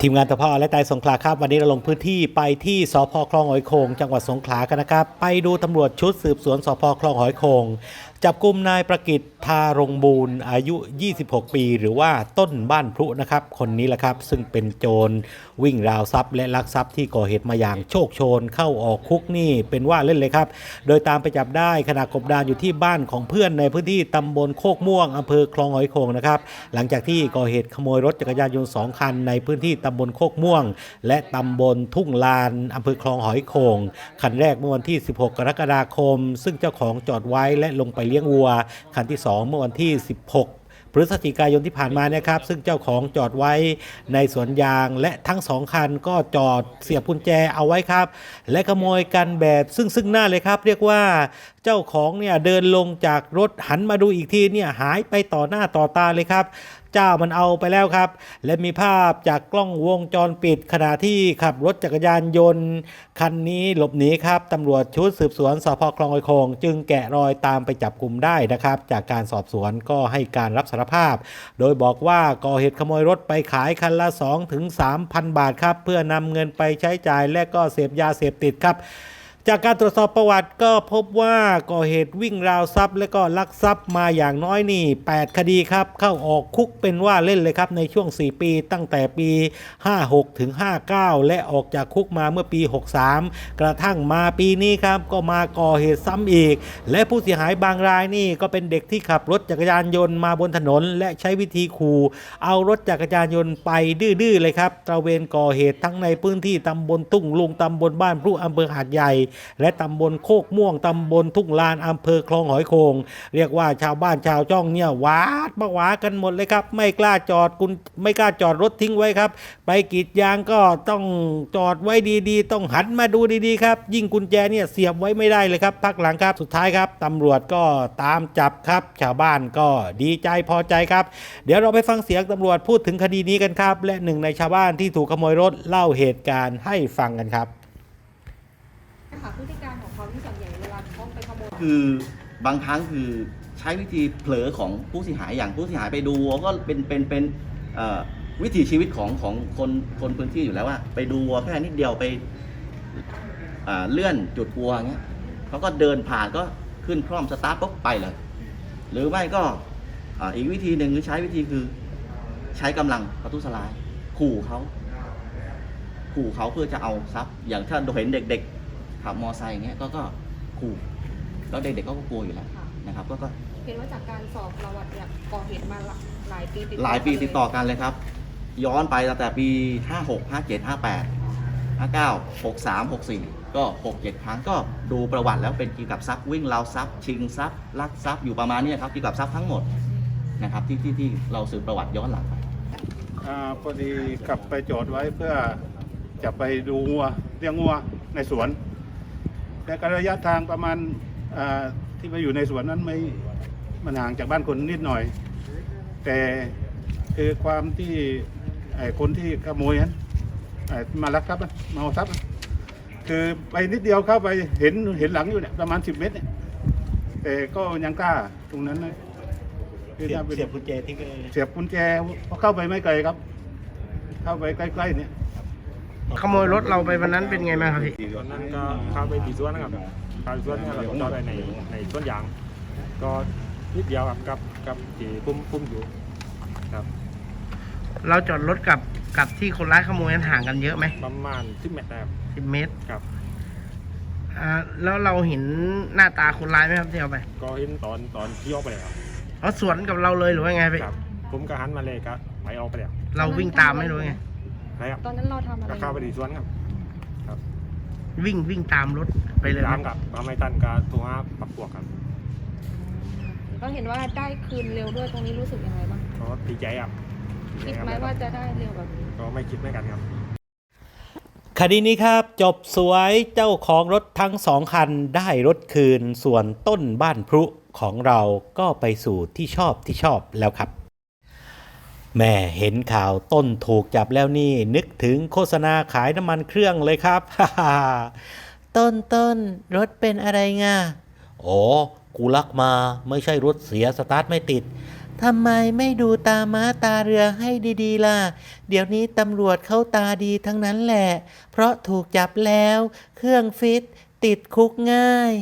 ทีมงานตะพอและตายสงขลาครับวันนี้เราลงพื้นที่ไปที่สพคลองหอยโขงจังหวัดสงขลากันนะครับ ไปดูตำรวจชุดสืบสวนสพคลองหอยโขง จับกลุ่มนายประกิตทารงบูรณ์อายุ 26 ปี หรือว่าต้นบ้านพลุนะครับ คนนี้แหละครับ ซึ่งเป็นโจรวิ่งราวทรัพย์ และลักทรัพย์ที่ก่อเหตุมาอย่างโชคโชน เข้าออกคุกนี่เป็นว่าเล่นเลยครับ โดยตามไปจับได้ขณะกบดานอยู่ที่บ้านของเพื่อนในพื้นที่ตำบลโคกม่วงอำเภอคลองหอยโขงนะครับ หลังจากที่ก่อเหตุขโมยรถจักรยานยนต์สองคัน ในพื้นที่ตำบลโคกม่วง และตำบลทุ่งลานอำเภอคลองหอยโขงคันแรกเมื่อวันที่ 16 กรกฎาคม ซึ่งเจ้าของจอดไว้และลงไปลี้ยงวัว คันที่ 2 เมื่อวันที่ 16พฤศจิกายนที่ผ่านมานะครับ ซึ่งเจ้าของจอดไว้ในสวนยางและทั้งสองคันก็จอดเสียบกุญแจเอาไว้ครับ และขโมยกันแบบซึ่งซึ่งหน้าเลยครับ เรียกว่า เจ้าของเนี่ยเดินลงจากรถหันมาดูอีกทีเนี่ยหายไปต่อหน้าต่อตาเลยครับ เจ้ามันเอาไปแล้วครับ และมีภาพจากกล้องวงจรปิดขณะที่ขับรถจักรยานยนต์ คันนี้หลบหนีครับตำรวจชุดสืบสวนสพคลองไอยโคง จึงแกะรอยตามไปจับกลุ่มได้นะครับ จากการสอบสวนก็ให้การรับสารภาพ โดยบอกว่าก่อเหตุขโมยรถไปขายคันละ2-3,000 บาทครับ เพื่อนำเงินไปใช้จ่ายและก็เสพยาเสพติดครับ จากการตรวจสอบประวัติก็พบว่าก่อเหตุวิ่งราวทรัพย์ และก็ลักทรัพย์มาอย่างน้อยนี่ 8 คดีครับ เข้าออกคุกเป็นว่าเล่นเลยครับในช่วง 4 ปีตั้งแต่ปี 56 ถึง 59 และออกจากคุกมาเมื่อปี 63 กระทั่งมาปีนี้ครับ ก็มาก่อเหตุซ้ำอีก และผู้เสียหายบางรายนี่ก็เป็นเด็กที่ขับรถจักรยานยนต์มาบนถนน และใช้วิธีขู่เอารถจักรยานยนต์ไปดื้อๆเลยครับตระเวนก่อเหตุทั้งในพื้นที่ตำบลทุ่งลุงตำบลบ้านพรุอำเภอหาดใหญ่และตำบลโคกม่วงตำบลทุ่งลานอำเภอคลองหอยโขงเรียกว่าชาวบ้านชาวจ้องเนี่ยหวาดมาหวากันหมดเลยครับ ไม่กล้าจอดคุณไม่กล้าจอดรถทิ้งไว้ครับ ไปกีดยางก็ต้องจอดไว้ดีๆ ต้องหันมาดูดีๆครับ ยิ่งกุญแจเนี่ยเสียบไว้ไม่ได้เลยครับพักหลังครับสุดท้ายครับตำรวจก็ตามจับครับ ชาวบ้านก็ดีใจพอใจครับ เดี๋ยวเราไปฟังเสียงตำรวจพูดถึงคดีนี้กันครับ และหนึ่งในชาวบ้านที่ถูกขโมยรถเล่าเหตุการณ์ให้ฟังกันครับ ค่ะพฤติการของเขาที่ส่วนใหญ่เวลาเขาไปขโมยคือบางครั้งคือใช้วิธีเผลอของผู้เสียหายอย่างผู้เสียหายไปดูวัวก็เป็นเป็นเป็นเอ่อวิถีชีวิตของของคนคนพื้นที่อยู่แล้วว่า ไปดูวัวแค่นิดเดียวไปอ่าเลื่อนจุดวัวเงี้ยเขาก็เดินผ่านก็ขึ้นคล่อมสตาร์ทปุ๊บไปเลย หรือไม่ก็อ่าอีกวิธีหนึ่งคือใช้วิธีคือใช้กำลังประทุษร้าย ขู่เขาขู่เขาเพื่อจะเอาทรัพย์อย่างถ้าเราเห็นเด็ก ๆ ขับมอไซค์อย่างเงี้ยก็ก็ขู่แล้วเด็กๆก็กลัวอยู่แล้วค่ะนะครับก็ก็เห็นว่าจากการสอบประวัติเนี่ยก่อเหตุมาหลายปีติดหลายปีติดต่อกันเลยครับ ย้อนไปตั้งแต่ปี 56 57 58 59 63 64 ก็ 6-7 ครั้งก็ดูประวัติแล้วเป็นเกี่ยวกับทรัพย์วิ่งราวทรัพย์ชิงทรัพย์ลักทรัพย์อยู่ประมาณนี้ครับเกี่ยวกับทรัพย์ทั้งหมดนะครับที่ที่ที่เราสืบประวัติย้อนหลังไปอาพอดีกลับไปจอดไว้เพื่อจะไปดูงัวเลี้ยงงัวในสวน แต่กระยะทางประมาณอ่าที่มาอยู่ในสวนนั้นไม่มันห่างจากบ้านคนนิดหน่อย แต่คือความที่ไอ้คนที่ขโมยนั้นไอ้มาลักทรัพย์อะมาเอาทรัพย์อะคือไปนิดเดียวเข้าไปเห็นเห็นหลังอยู่เนี่ยประมาณสิบเมตรเนี่ยแต่ก็ยังกล้าตรงนั้นนะคือเสียถ้าบเป็นเสียบกุญแจทิ้งไปเลยเสียบกุญแจเพราะเข้าไปไม่ไกลครับ เข้าไปใกล้ๆเนี่ย ขโมยรถเราไปวันนั้นเป็นไงบ้างครับพี่ตอนนั้นก็เข้าไปที่สวนนะครับเข้าไปสวนเนี่ยเราก็จอดไว้ในในสวนยาง ก็นิดเดียวครับกับกับที่ปุ่มปุ่มอยู่ครับเราจอดรถกับกับที่คนร้ายขโมยนั้นห่างกันเยอะไหมประมาณสิบเมตรนะครับสิบเมตรครับอ่าแล้วเราเห็นหน้าตาคนร้ายไหมครับที่เอาไปก็เห็นตอนตอนที่ออกไปแล้วเขาสวนกับเราเลยหรือว่าไงพี่ครับผมก็หันมาเลยก็ไปออกไปแล้วเราวิ่งตามไม่รู้ไง นะครับตอนนั้นเราทำอะไรก็เข้าไปที่สวนครับวิ่งวิ่งตามรถไปเลยไหมตามกับทำไม่ทันก็โทรหาปักพวกครับก็เห็นว่าได้คืนเร็วด้วยตรงนี้รู้สึกยังไงบ้างก็ดีใจครับคิดไหมว่าจะได้เร็วแบบนี้ ก็ไม่คิดเหมือนกันครับ คดีนี้ครับจบสวยเจ้าของรถทั้งสองคันได้รถคืนส่วนต้นบ้านพรุของเราก็ไปสู่ที่ชอบที่ชอบแล้วครับ แม่เห็นข่าวต้นถูกจับแล้วนี่ นึกถึงโฆษณาขายน้ำมันเครื่องเลยครับ ต้นต้นรถเป็นอะไรง่ะโอ้กูลักมาไม่ใช่รถเสียสตาร์ทไม่ติดทำไมไม่ดูตาม้าตาเรือให้ดีๆล่ะ เดี๋ยวนี้ตำรวจเขาตาดีทั้งนั้นแหละ เพราะถูกจับแล้ว เครื่องฟิต ติดคุกง่าย